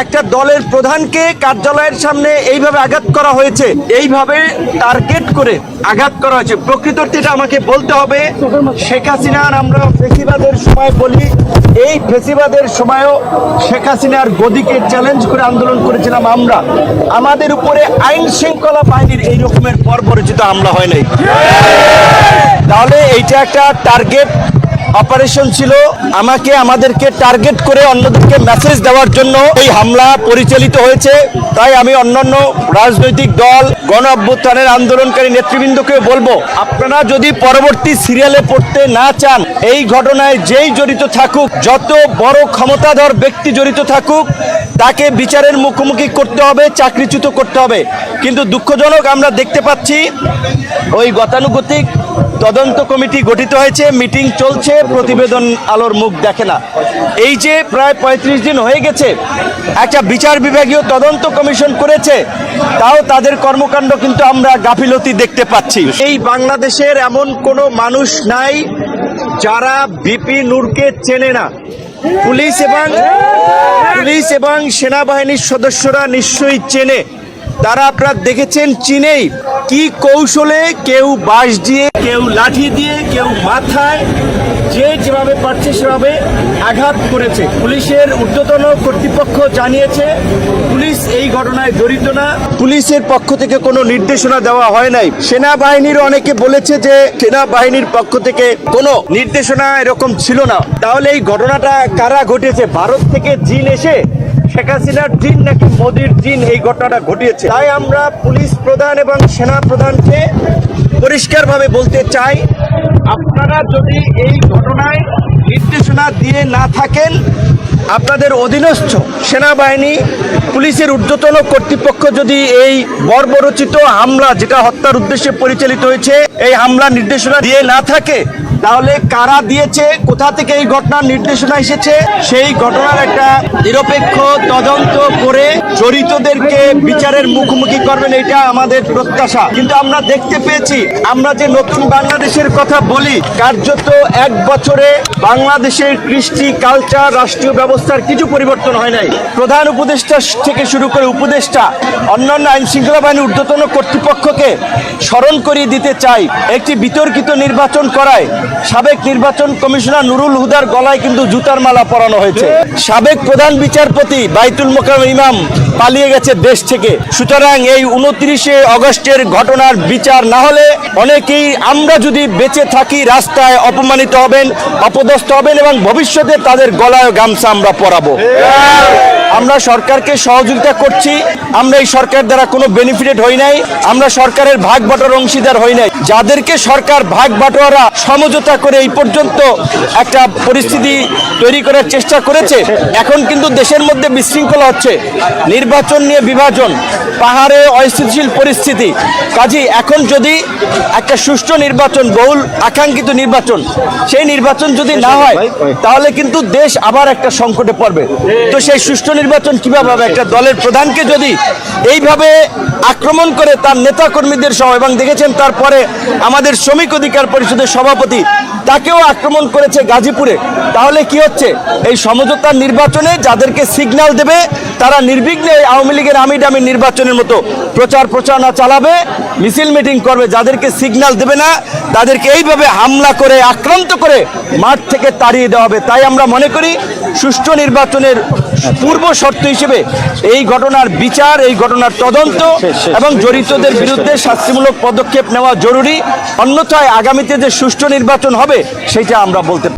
একটা দলের প্রধানকে কার্যালয়ের সামনে এইভাবে আঘাত করা হয়েছে, এইভাবে টার্গেট করে আঘাত করা হয়েছে। প্রকৃতটা আমাকে বলতে হবে, শেখ হাসিনার আমরা ফেসিবাদের সময় বলি, এই ফেসিবাদের সময়ও শেখ হাসিনার গদিকে চ্যালেঞ্জ করে আন্দোলন করেছিলাম আমরা। আমাদের উপরে আইন শৃঙ্খলা বাহিনীর এই রকমের পরপরিচিত হামলা হয় নাই। তাহলে এইটা একটা টার্গেট অপারেশন ছিল আমাকে, আমাদেরকে টার্গেট করে অন্যদেরকে মেসেজ দেওয়ার জন্য এই হামলা পরিচালিত হয়েছে। তাই আমি অন্যান্য রাজনৈতিক দল, গণ অভ্যুত্থানের আন্দোলনকারী নেতৃবৃন্দকে বলব, আপনারা যদি পরবর্তী সিরিয়ালে পড়তে না চান, এই ঘটনায় যেই জড়িত থাকুক, যত বড় ক্ষমতাধর ব্যক্তি জড়িত থাকুক, তাকে বিচারের মুখোমুখি করতে হবে, চাকরিচ্যুত করতে হবে। কিন্তু দুঃখজনক আমরা দেখতে পাচ্ছি, ওই গতানুগতিক তদন্ত কমিটি গঠিত হয়েছে, মিটিং চলছে প্রতিবেদন আলোর মুখ দেখে না। এই যে প্রায় পঁয়ত্রিশ দিন হয়ে গেছে, একটা বিচার বিভাগীয় তদন্ত কমিশন করেছে, তাও তাদের কর্মকাণ্ড কিন্তু আমরা গাফিলতি দেখতে পাচ্ছি। এই বাংলাদেশের এমন কোনো মানুষ নাই যারা বিপি নূরকে চেনে না। পুলিশ এবং পুলিশ এবং সেনাবাহিনীর সদস্যরা নিশ্চয়ই চেনে। তারা আপনারা দেখেছেন চীনেই কি কৌশলে কেউ বাঁশ দিয়ে, কেউ লাঠি দিয়ে, কেউ মাথায় যে যেভাবে পারছে, সেভাবে আঘাত করেছে। পুলিশের ঊর্ধ্বতন কর্তৃপক্ষ জানিয়েছে, পুলিশ এই ঘটনায় জড়িত না। পুলিশের পক্ষ থেকে কোনো নির্দেশনা দেওয়া হয় নাই। সেনাবাহিনীর অনেকে বলেছে যে সেনাবাহিনীর পক্ষ থেকে কোনো নির্দেশনা এরকম ছিল না। তাহলে এই ঘটনাটা কারা ঘটেছে ভারত থেকে জিন এসে শেখ হাসিনার জিন নাকি মোদির জিন এই ঘটনাটা ঘটিয়েছে? তাই আমরা পুলিশ প্রধান এবং সেনা প্রধানকে পরিষ্কারভাবে বলতে চাই আপনারা যদি এই ঘটনায় নির্দেশনা দিয়ে না থাকেন, আপনাদের অধীনস্থ সেনাবাহিনী, পুলিশের ঊর্ধ্বতন কর্তৃপক্ষ যদি এই বর্বরচিত হামলা, যেটা হত্যার উদ্দেশ্যে পরিচালিত হয়েছে, এই হামলা নির্দেশনা দিয়ে না থাকে তাহলে কারা দিয়েছে, কোথা থেকে এই ঘটনার নির্দেশনা এসেছে, সেই ঘটনার একটা নিরপেক্ষ তদন্ত করে জড়িতদেরকে বিচারের মুখোমুখি করবেন, এটা আমাদের প্রত্যাশা। কিন্তু আমরা দেখতে পেয়েছি, আমরা যে নতুন বাংলাদেশের কথা বলি, কার্যত এক বছরে বাংলাদেশের কৃষ্টি, কালচার, রাষ্ট্রীয় ব্যবস্থার কিছু পরিবর্তন হয় নাই। প্রধান উপদেষ্টা থেকে শুরু করে উপদেষ্টা, অন্যান্য আইন শৃঙ্খলা বাহিনীর ঊর্ধ্বতন কর্তৃপক্ষকে স্মরণ করিয়ে দিতে চাই, একটি বিতর্কিত নির্বাচন করায়। সাবেক নির্বাচন কমিশনার নুরুল হুদার গলায় কিন্তু জুতার মালা পরানো হয়েছে। সাবেক প্রধান বিচারপতি বাইতুল মোকাম ইমাম পালিয়ে গেছে দেশ থেকে। সুতরাং এই উনত্রিশে অগস্টের ঘটনার বিচার না হলে অনেকেই আমরা যদি বেঁচে থাকি, রাস্তায় অপমানিত হবেন, অপদস্থ হবেন এবং ভবিষ্যতে তাদের গলায় গামছা আমরা পরাবো। আমরা সরকারকে সহযোগিতা করছি, আমরা এই সরকার দ্বারা কোনো বেনিফিটেড হই নাই, আমরা সরকারের ভাগ বাটোয়ার অংশীদার হই নাই। যাদেরকে সরকার ভাগ বাটোয়ারা সমঝোতা করে এই পর্যন্ত একটা পরিস্থিতি তৈরি করার চেষ্টা করেছে, এখন কিন্তু দেশের মধ্যে বিশৃঙ্খলা হচ্ছে। নির্বাচন নিয়ে বিভাজন, পাহাড়ে অস্থিতিশীল পরিস্থিতি। কাজী, এখন যদি একটা সুষ্ঠু নির্বাচন, বহুল আকাঙ্ক্ষিত নির্বাচন, সেই নির্বাচন যদি না হয়, তাহলে কিন্তু দেশ আবার একটা সংকটে পড়বে। তো সেই সুষ্ঠু নির্বাচন কীভাবে হবে? একটা দলের প্রধানকে যদি এইভাবে আক্রমণ করে তার নেতা কর্মীদের সহ, এবং দেখেছেন তারপরে আমাদের শ্রমিক অধিকার পরিষদের সভাপতি তাকেও আক্রমণ করেছে গাজীপুরে, তাহলে কি হচ্ছে? এই সমঝোতার নির্বাচনে যাদেরকে সিগন্যাল দেবে, তারা নির্বিঘ্নে আওয়ামী লীগের আমি ডামি নির্বাচনের মতো প্রচার প্রচারণা চালাবে, মিছিল মিটিং করবে, যাদেরকে সিগন্যাল দেবে না, তাদেরকে এইভাবে হামলা করে, আক্রান্ত করে মাঠ থেকে তাড়িয়ে দেওয়া হবে। তাই আমরা মনে করি, সুষ্ঠু নির্বাচনের পূর্ব শর্ত হিসেবে এই ঘটনার বিচার এই ঘটনার তদন্ত এবং জড়িতদের বিরুদ্ধে শাস্তিমূলক পদক্ষেপ নেওয়া জরুরি। অন্যথায় আগামীতে যে সুষ্ঠু নির্বাচন হবে সেটা আমরা বলতে